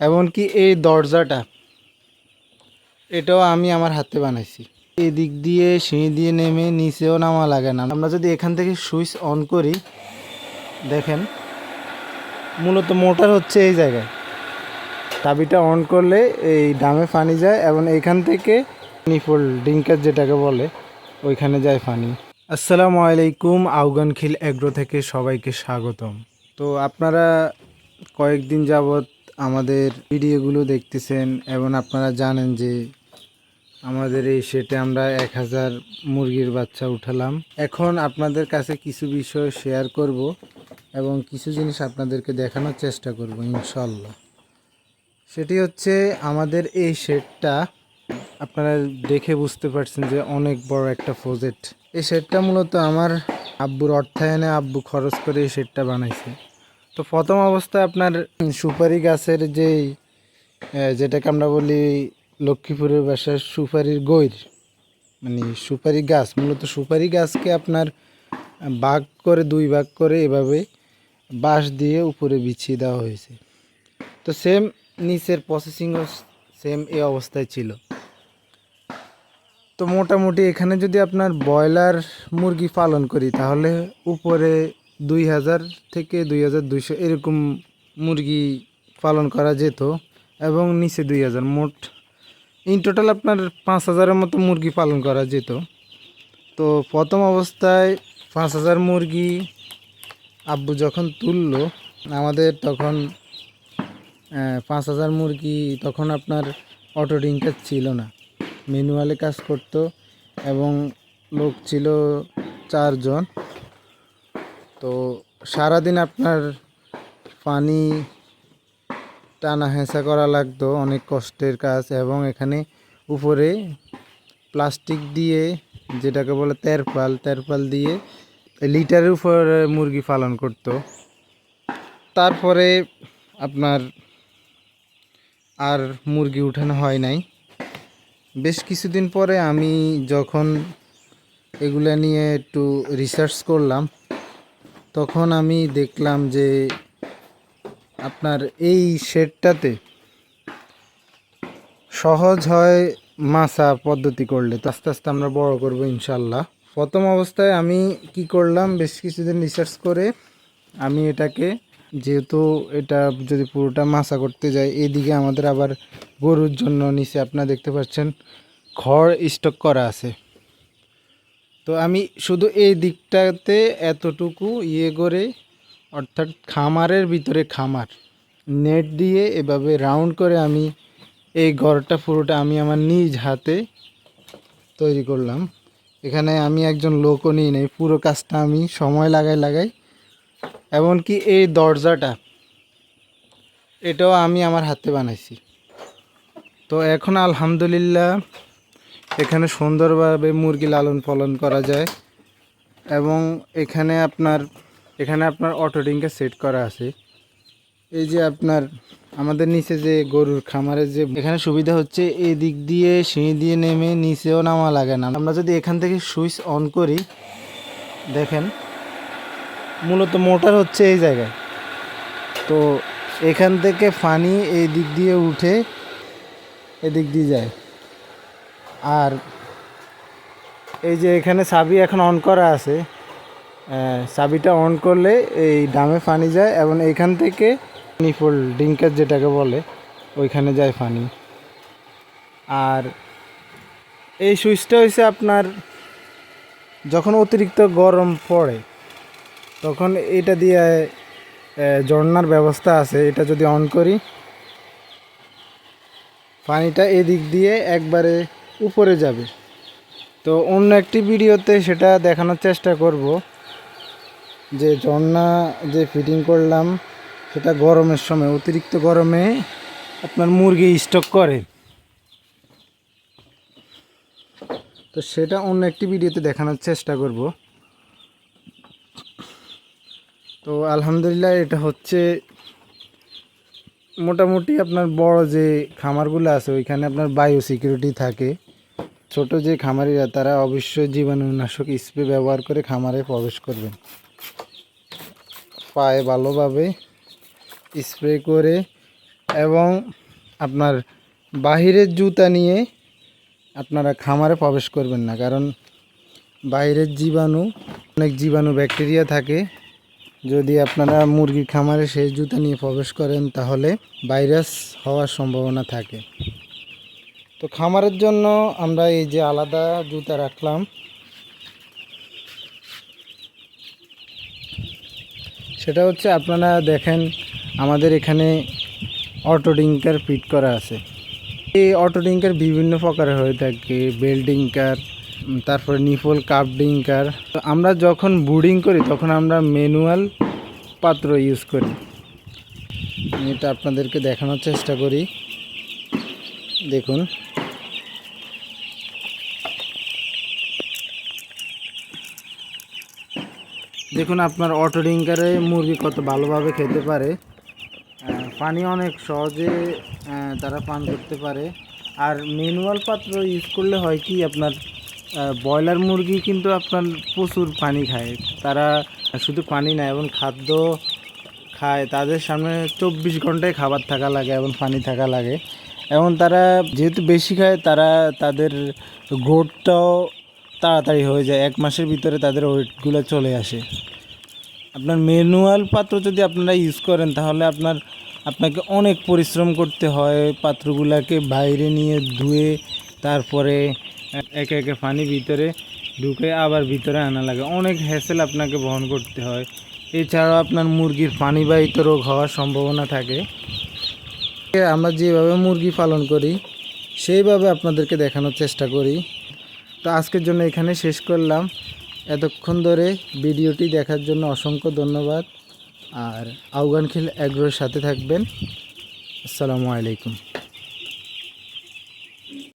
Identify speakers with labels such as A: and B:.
A: এমনকি এই দরজাটা, এটাও আমি আমার হাতে বানাইছি। এই দিক দিয়ে, সিঁড়ি দিয়ে নেমে নিচেও নামা লাগে না। আমরা যদি এখান থেকে সুইচ অন করি, দেখেন, মূলত মোটর হচ্ছে এই জায়গায়। চাবিটা অন করলে এই ডামে পানি যায় এবং এখান থেকে নিফল ডিঙ্কার যেটাকে বলে, ওইখানে যায় পানি। আসসালামু আলাইকুম আউগান খিল এগ্রো থেকে সবাইকে স্বাগতম। তো আপনারা কয়েকদিন যাবৎ আমাদের ভিডিওগুলো দেখতেছেন এবং আপনারা জানেন যে আমাদের এই সেটে আমরা এক হাজার মুরগির বাচ্চা উঠালাম। এখন আপনাদের কাছে কিছু বিষয় শেয়ার করব এবং কিছু জিনিস আপনাদেরকে দেখানোর চেষ্টা করব, ইনশাল্লাহ। সেটি হচ্ছে আমাদের এই শেডটা আপনারা দেখে বুঝতে পারছেন যে অনেক বড় একটা প্রজেক্ট এই শেডটা মূলত আমার আব্বুর অর্থায়নে আব্বু খরচ করে এই শেডটা বানাইছে। তো প্রথম অবস্থায় আপনার সুপারি গাছের যেই যেটাকে আমরা বলি লক্ষ্মীপুরের ভাষায় সুপারির গৈর মানে সুপারি গাছ, মূলত সুপারি গাছকে আপনার ভাগ করে, দুই ভাগ করে এভাবে বাঁশ দিয়ে উপরে বিছিয়ে দেওয়া হয়েছে। তো সেম নিচের প্রসেসিংও সেম এই অবস্থায় ছিল। তো মোটামুটি এখানে যদি আপনার ব্রয়লার মুরগি পালন করি, তাহলে উপরে দুই হাজার থেকে দুই হাজার দুইশো এরকম মুরগি পালন করা যেত এবং নিচে দুই হাজার মোট ইন টোটাল আপনার পাঁচ হাজারের মতো মুরগি পালন করা যেত। তো প্রথম অবস্থায় পাঁচ হাজার মুরগি আব্বু যখন তুললো, আমাদের তখন পাঁচ হাজার মুরগি তখন আপনার অটো ডিঙ্কার ছিল না। ম্যানুয়ালে কাজ করতো এবং লোক ছিল চারজন। তো সারাদিন আপনার পানি টানা হেঁচা করা লাগতো, অনেক কষ্টের কাজ এবং এখানে উপরে প্লাস্টিক দিয়ে যেটাকে বলে তেরপাল তেরপাল দিয়ে লিটারের উপর মুরগি পালন করতো। তারপরে আপনার আর মুরগি উঠানো হয় নাই। বেশ কিছুদিন পরে আমি যখন এগুলা নিয়ে একটু রিসার্চ করলাম তখন আমি দেখলাম যে আপনার এই শেডটাতে সহজ হয় মাছা পদ্ধতি করলে। তো আস্তে আস্তে আমরা বড় করব ইনশাল্লাহ। প্রথম অবস্থায় আমি কি করলাম, বেশ কিছুদিন রিসার্চ করে আমি এটাকে, যেহেতু এটা যদি পুরোটা মাছা করতে যাই, এদিকে আমাদের আবার গরুর জন্য নিচে আপনারা দেখতে পাচ্ছেন খড় স্টক করা আছে। তো আমি শুধু এই দিকটাতে এতটুকু ইয়ে করে, অর্থাৎ খামারের ভিতরে খামার, নেট দিয়ে এভাবে রাউন্ড করে আমি এই ঘরটা পুরোটা আমি আমার নিজ হাতে তৈরি করলাম। এখানে আমি একজন লোকও নিই নাই, পুরো কাজটা আমি সময় লাগাই লাগাই। এমনকি এই দরজাটা, এটাও আমি আমার হাতে বানাইছি। তো এখন আলহামদুলিল্লাহ এখানে সুন্দরভাবে মুরগি লালন পালন করা যায় এবং এখানে আপনার এখানে আপনার অটো ডিঙ্কে সেট করা আছে। এই যে আপনার, আমাদের নিচে যে গরুর খামারের যে, এখানে সুবিধা হচ্ছে এই দিক দিয়ে, সিঁড়ি দিয়ে নেমে নিচেও নামা লাগে না। আমরা যদি এখান থেকে সুইচ অন করি, দেখেন, মূলত মোটর হচ্ছে এই জায়গায়। তো এখান থেকে পানি এই দিক দিয়ে উঠে এদিক দিয়ে যায়। আর এই যে এখানে চাবি এখন অন করা আছে চাবিটা অন করলে এই ডামে পানি যায় এবং এখান থেকে নিফল ডিঙ্কার যেটাকে বলে ওইখানে যায় পানি। আর এই সুইচটা হয়েছে আপনার যখন অতিরিক্ত গরম পড়ে তখন এটা দিয়ে আহ, ঝর্ণার ব্যবস্থা আছে এটা যদি অন করি পানিটা এদিক দিয়ে একবারে উপরে যাবে। তো অন্য একটি ভিডিওতে সেটা দেখানোর চেষ্টা করব। যে ঝর্ণা যে ফিটিং করলাম, সেটা গরমের সময়, অতিরিক্ত গরমে আপনার মুরগি স্টক করে। তো সেটা অন্য একটি ভিডিওতে দেখানোর চেষ্টা করব। তো আলহামদুলিল্লাহ এটা হচ্ছে মোটামুটি আপনার বড় যে খামারগুলো আছে, ওইখানে আপনার বায়ো সিকিউরিটি থাকে। ছোট যে খামারিরা, তারা অবশ্যই জীবাণুনাশক স্প্রে ব্যবহার করে খামারে প্রবেশ করবেন। পায়ে ভালোভাবে স্প্রে করে এবং আপনার বাহিরের জুতা নিয়ে আপনারা খামারে প্রবেশ করবেন না, কারণ বাইরের জীবাণু, অনেক জীবাণু ব্যাকটেরিয়া থাকে। যদি আপনারা মুরগির খামারে সেই জুতা নিয়ে প্রবেশ করেন, তাহলে ভাইরাস হওয়ার সম্ভাবনা থাকে। তো খামারের জন্য আমরা এই যে আলাদা জুতা রাখলাম। সেটা হচ্ছে আপনারা দেখেন, আমাদের এখানে অটো ডিঙ্কার ফিট করা আছে। এই অটো ডিঙ্কার বিভিন্ন প্রকারের হয়ে থাকে, বেল ডিঙ্কার, তারপরে নিফল কাপ ডিঙ্কার। তো আমরা যখন বুডিং করি, তখন আমরা ম্যানুয়াল পাত্র ইউজ করি। এটা আপনাদেরকে দেখানোর চেষ্টা করি। দেখুন। দেখুন, আপনার অটো ডিঙ্কারে মুরগি কত ভালোভাবে খেতে পারে। পানি অনেক সহজে তারা পান করতে পারে। আর ম্যানুয়াল পাত্র ইউজ করলে হয় কি, আপনার ব্রয়লার মুরগি কিন্তু আপনার প্রচুর পানি খায়। তারা শুধু পানি না, এবং খাদ্য খায়। তাদের সামনে চব্বিশ ঘন্টায় খাবার থাকা লাগে এবং পানি থাকা লাগে। এবং তারা যেহেতু বেশি খায়, তারা তাদের গ্রোথটাও তাড়াতাড়ি হয়ে যায়, এক মাসের ভিতরে তাদের ওয়েটগুলো চলে আসে। আপনার ম্যানুয়াল পাত্র যদি আপনারা ইউজ করেন, তাহলে আপনার, আপনাকে অনেক পরিশ্রম করতে হয় পাত্রগুলোকে বাইরে নিয়ে ধুয়ে, তারপরে একে একে পানি ভিতরে ঢুকে আবার ভিতরে আনা লাগে। অনেক হ্যাসেল আপনাকে বহন করতে হয়। এছাড়াও আপনার মুরগির পানিবাহিত রোগ হওয়ার সম্ভাবনা থাকে। আমরা যেভাবে মুরগি পালন করি, সেইভাবে আপনাদেরকে দেখানোর চেষ্টা করি। তো আজকের জন্য এখানে শেষ করলাম। এতক্ষণ ধরে ভিডিওটি দেখার জন্য অসংখ্য ধন্যবাদ। আর আফগান অ্যাগ্রোর সাথে থাকবেন। আসসালামু আলাইকুম।